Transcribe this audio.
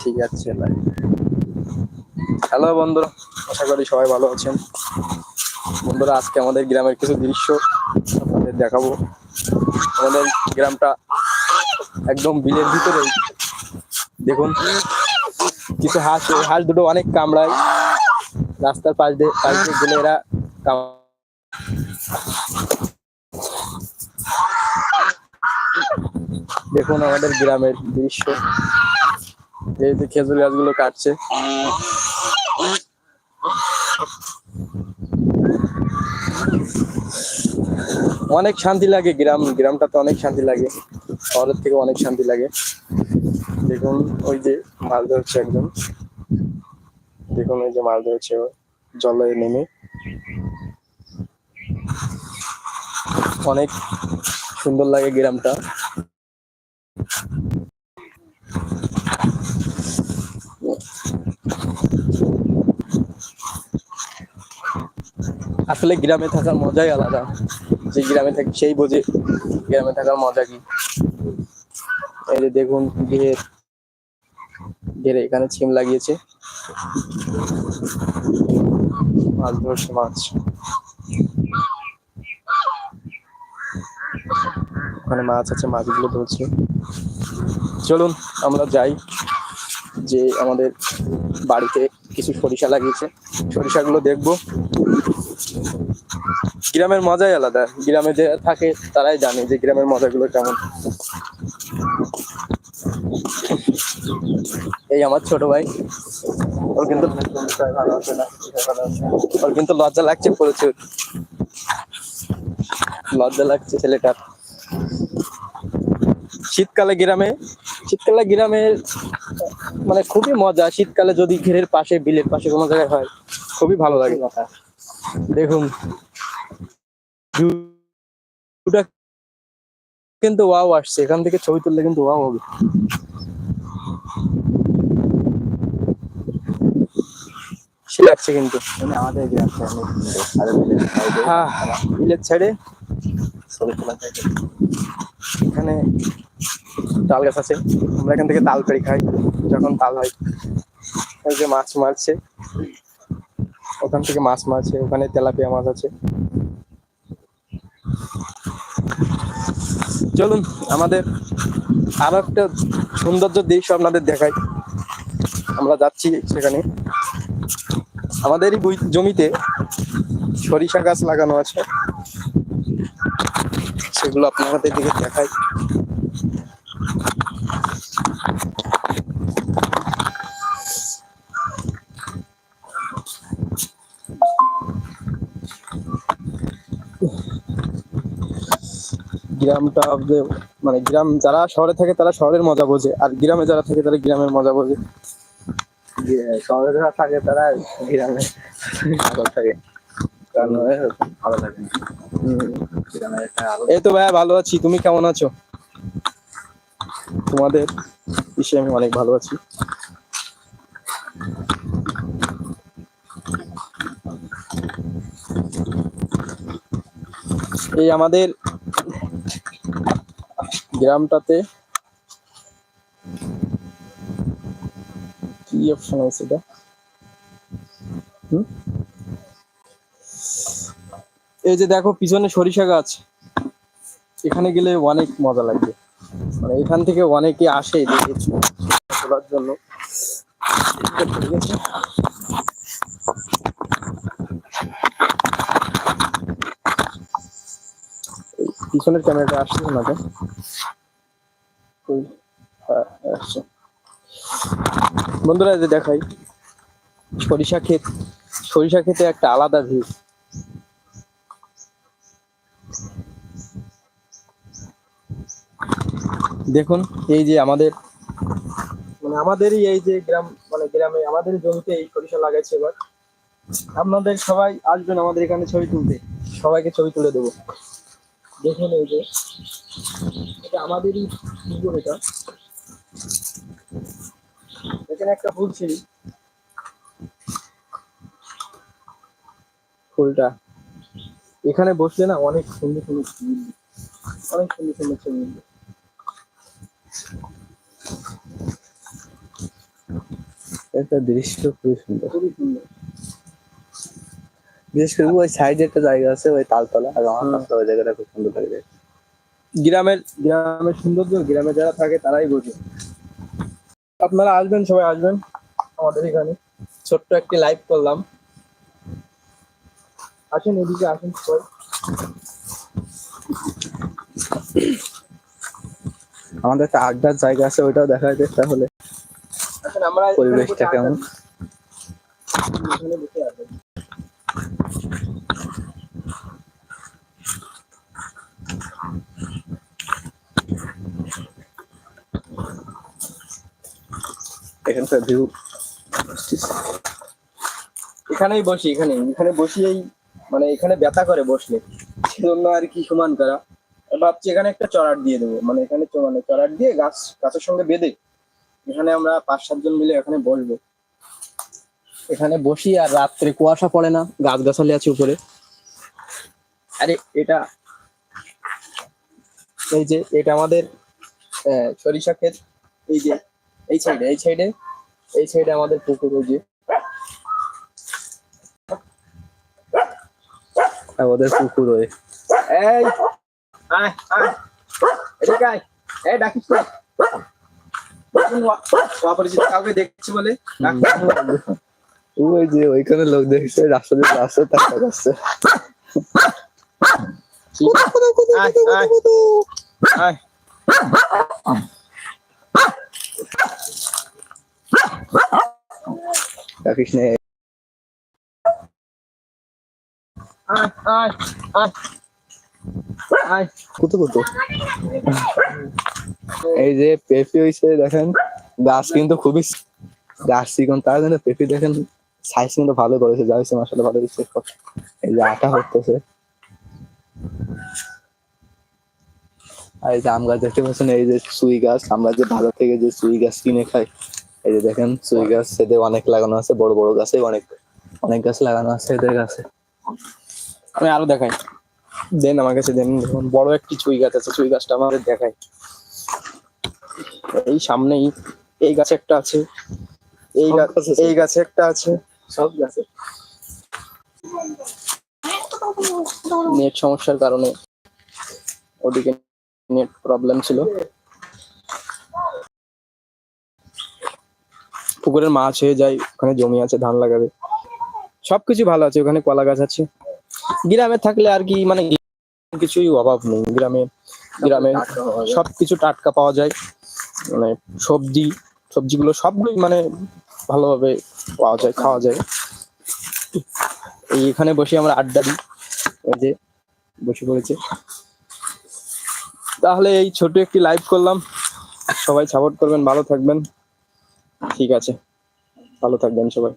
ঠিক আছে হ্যালো বন্ধুরা আশা করি সবাই ভালো আছেন। বন্ধুরা, আজকে আমাদের গ্রামের কিছু দৃশ্য আপনাদের দেখাবো। আমাদের গ্রামটা একদম বিলের ভিতরে। দেখুন, কিছু হাঁস হাঁস দুটো অনেক কামড়ায়। রাস্তার পাশ দিয়ে পাশ দিয়ে গেলে এরা দেখুন আমাদের গ্রামের দৃশ্য। এই যে খেজুর গাছগুলো কাটছে। অনেক শান্তি লাগে গ্রাম গ্রামটা তো অনেক শান্তি লাগে, শহরের থেকে অনেক শান্তি লাগে। দেখুন, ওই যে মাছ ধরছে একদম। দেখুন, ওই যে মাছ ধরছে, জলে নেমে। অনেক সুন্দর লাগে গ্রামটা। আসলে গ্রামে থাকার মজাই আলাদা। যে গ্রামে থাকি সেই বোঝে গ্রামে থাকার মজা কি। এই যে দেখুন ঘের ঘেরে এখানে ছিম লাগিয়েছে। মাছ ধরছে, মাছ। ওখানে মাছ আছে, মাছগুলো ধরছে। চলুন আমরা যাই যে আমাদের বাড়িতে কিছু সরিষা লাগিয়েছে। সরিষাগুলো দেখব। গ্রামের মজাই আলাদা। গ্রামে যে থাকে, তারাই জানে যে গ্রামের মজাগুলো কেমন। এই আমার ছোট ভাই। ওর কিন্তু ওর কিন্তু লজ্জা লাগছে প্রচুর। লজ্জা লাগছে ছেলেটার। শীতকালে গ্রামে শীতকালে গ্রামে মানে খুবই মজা। শীতকালে যদি ঘেরের পাশে বিলের পাশে কোনো জায়গায় হয় খুবই ভালো লাগে। দেখুন ভিউটা কিন্তু ওয়াও আসছে। এখান থেকে ছবি তুললে কিন্তু ওয়াও হবে। সে লাগছে কিন্তু। মানে আমাদের বিলের হ্যাঁ বিলের ছেড়ে ছবি তোলা এখানে তাল গাছ আছে। আমরা এখান থেকে তাল পেড়ে খাই। যখন তাল হয় যে মাছ মারছে। ওখান থেকে মাছ মারছে, ওখানে তেলাপিয়া মাছ আছে। চলুন, আমাদের আরও একটা সৌন্দর্য দৃশ্য আপনাদের দেখাই। আমরা যাচ্ছি সেখানে। আমাদেরই বই- জমিতে সরিষা গাছ লাগানো আছে। সেগুলো আপনাদের দিকে দেখাই। গ্রামটা যে মানে গ্রাম যারা শহরে থাকে তারা শহরের মজা বোঝে আর গ্রামে যারা থাকে তারা গ্রামের মজা বোঝে। শহরে যারা থাকে তারা গ্রামে থাকে। এই তো ভাইয়া ভালো আছি তুমি কেমন আছো? তোমাদের বিষয়ে আমি অনেক ভালো আছি। এই আমাদের গ্রামটাতে কি অপশন আছে এটা? এই যে দেখো, পিছনে সরিষা গাছ। এখানে গেলে অনেক মজা লাগবে। মানে এখান থেকে অনেকে আসে তোলার জন্য। পিছনের ক্যামেরাটা আসছে না বন্ধুরা যে দেখাই, সরিষা ক্ষেত। সরিষা ক্ষেতে একটা আলাদা ভিউ। দেখুন, এই যে আমাদের মানে আমাদেরই এই যে গ্রাম মানে গ্রামে, আমাদের জমিতে এই সরিষা লাগাইছে এবার। আপনাদের সবাই আসবেন আমাদের এখানে ছবি তুলতে। সবাইকে ছবি তুলে দেবো। দেখুন এই যে, এটা আমাদেরই এটা। এখানে একটা ফুল ছিল। ফুলটা। এখানে বসলে না অনেক সুন্দর সুন্দর ছবি অনেক সুন্দর সুন্দর ছবি। একটা দৃশ্য খুবই সুন্দর। খুবই সুন্দর। বিশেষ করে ওই সাইডে একটা জায়গা আছে ওই তালতলা। আর আমার। কাছে ওই জায়গাটা খুব সুন্দর লাগে। গ্রামের গ্রামের সৌন্দর্য গ্রামে যারা থাকে তারাই বোঝে। আপনারা আসবেন সবাই আসবেন আমাদের এখানে। ছোট্ট একটি লাইভ করলাম। আসেন এদিকে আসেন সবাই। আমাদের একটা আড্ডার জায়গা আছে ওইটাও দেখা যায় তাহলে আমরা পরিবেশটা কেমন আড্ডা দিই। এখানে বসে আড্ডা দিই। এখানকার ভিউ এখানেই বসি এখানে এখানে বসিয়েই মানে এখানে ব্যথা করে বসলে। সেজন্য আর কি সমান করা। ভাবছি এখানে একটা চড়ার দিয়ে দেবো। মানে এখানে মানে চড়ার দিয়ে গাছ, গাছের সঙ্গে বেঁধে এখানে আমরা পাঁচ সাতজন মিলে এখানে বসবো। এখানে বসি আর রাত্রে কুয়াশা পড়ে না গাছ গাছালি আছে উপরে। আরে, এটা এই যে, এটা আমাদের সরিষা ক্ষেত। এই যে এই সাইডে এই সাইডে এই সাইডে আমাদের পুকুর ওই যে। আর ওদের পুকুর ওই। এই আয় আয়। এদিকে আয়। এই ডাকিস না। অপরিচিত কাউকে দেখছি বলে। ওই যে ওইখানে লোক দেখছে রাস্তা দিয়ে রাস্তা যাচ্ছে আয় আয় আয়। আয় আয় আয় কত কত এই যে পেঁপে হয়েছে দেখেন গাছ কিন্তু খুবই গাছ চিকন তার জন্য পেঁপে দেখেন সাইজ কিন্তু ভালো করেছে, যা হয়েছে মাসালে ভালো হয়েছে এই যে আটা হতেছে আর এই যে আম গাছ দেখতে পাচ্ছেন, এই যে সুই গাছ, আমরা যে ভালো থেকে যে সুই গাছ কিনে খাই এই যে দেখেন সুই গাছ এদের অনেক লাগানো আছে বড় বড় গাছে অনেক অনেক গাছ লাগানো আছে এদের গাছে। আমি আরও দেখাই। দেন আমার কাছে দেন দেখুন বড় একটি চুই গাছ আছে চুই গাছটা আমাদের দেখাই। এই সামনেই এই গাছে একটা আছে এই গাছ এই গাছে একটা আছে। সব গাছে। নেট সমস্যার কারণে ওদিকে নেট প্রবলেম ছিল। পুকুরের মাছ হয়ে যায়, ওখানে জমি আছে, ধান লাগাবে। সবকিছু ভালো আছে, ওখানে কলা গাছ আছে। গ্রামে থাকলে আর কি মানে কিছুই অভাব নেই। গ্রামে গ্রামে সবকিছু টাটকা পাওয়া যায়। মানে সবজি, সবজিগুলো সবগুলোই মানে ভালোভাবে পাওয়া যায়, খাওয়া যায়। এখানে বসে আমরা আড্ডা দিই। এই যে বসে পড়েছে। তাহলে এই ছোট একটি লাইভ করলাম। সবাই সাপোর্ট করবেন, ভালো থাকবেন। ঠিক আছে। ভালো থাকবেন সবাই।